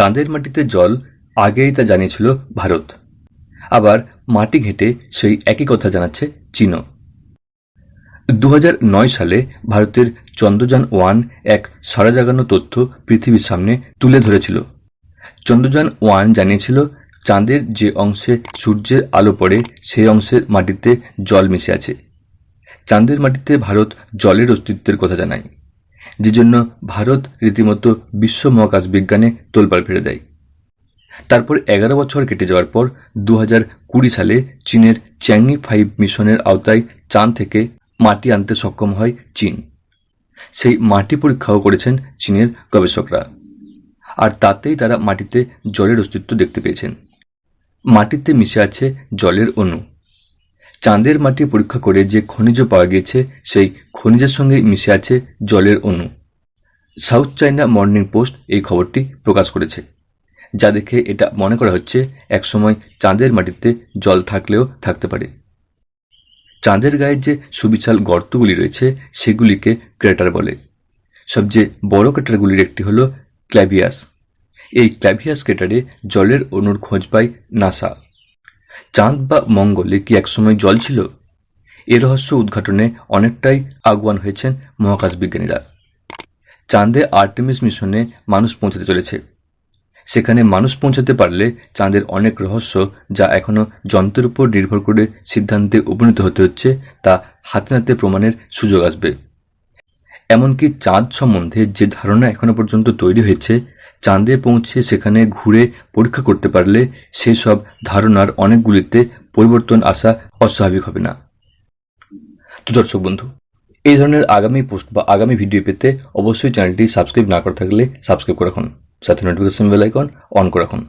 চাঁদের মাটিতে জল আগেই তা জানিয়েছিল ভারত। আবার মাটি ঘেঁটে সেই একই কথা জানাচ্ছে চীনও। দু সালে ভারতের চন্দ্রযান ওয়ান এক সারা জাগানো তথ্য পৃথিবীর সামনে তুলে ধরেছিল। চন্দ্রযান ওয়ান জানিয়েছিল, চাঁদের যে অংশে সূর্যের আলো পড়ে, সেই অংশের মাটিতে জল মিশে আছে। চাঁদের মাটিতে ভারত জলের অস্তিত্বের কথা জানায়। যে জন্য ভারত রীতিমতো বিশ্ব মহাকাশ বিজ্ঞানে তোলপাড় ফেলে দেয়। তারপর এগারো বছর কেটে যাওয়ার পর দু কুড়ি সালে চীনের চ্যাংই ফাইভ মিশনের আওতায় চাঁদ থেকে মাটি আনতে সক্ষম হয় চীন। সেই মাটি পরীক্ষাও করেছেন চীনের গবেষকরা। আর তাতেই তারা মাটিতে জলের অস্তিত্ব দেখতে পেয়েছেন। মাটিতে মিশে আছে জলের অণু। চাঁদের মাটি পরীক্ষা করে যে খনিজ পাওয়া গিয়েছে, সেই খনিজের সঙ্গে মিশে আছে জলের অণু। সাউথ চায়না মর্নিং পোস্ট এই খবরটি প্রকাশ করেছে। যা দেখে এটা মনে করা হচ্ছে একসময় চাঁদের মাটিতে জল থাকলেও থাকতে পারে। চাঁদের গায়ে যে সুবিশাল গর্তগুলি রয়েছে, সেগুলিকে ক্রেটার বলে। সবচেয়ে বড় ক্রেটারগুলির একটি হলো ক্ল্যাভিয়াস। এই ক্ল্যাভিয়াস ক্রেটারে জলের অণুর খোঁজ পায় নাসা। চাঁদ বা মঙ্গলে কি একসময় জল ছিল? এ রহস্য উদ্ঘাটনে অনেকটাই আগুয়ান হয়েছেন মহাকাশ বিজ্ঞানীরা। চাঁদে আর্টেমিস মিশনে মানুষ পৌঁছাতে চলেছে। সেখানে মানুষ পৌঁছাতে পারলে চাঁদের অনেক রহস্য যা এখনও যন্ত্রের উপর নির্ভর করে সিদ্ধান্তে উপনীত হতে হচ্ছে তা হাতে নাতে প্রমাণের সুযোগ আসবে। এমনকি চাঁদ সম্বন্ধে যে ধারণা এখনও পর্যন্ত তৈরি হয়েছে চাঁদে পৌঁছে সেখানে ঘুরে পরীক্ষা করতে পারলে সেসব ধারণার অনেকগুলিতে পরিবর্তন আসা অস্বাভাবিক হবে না। তো দর্শক বন্ধু, এই ধরনের আগামী পোস্ট বা আগামী ভিডিও পেতে অবশ্যই চ্যানেলটি সাবস্ক্রাইব না করে থাকলে সাবস্ক্রাইব করে রাখুন। সাথে নোটিফিকেশন বেল আইকন অন করে রাখুন।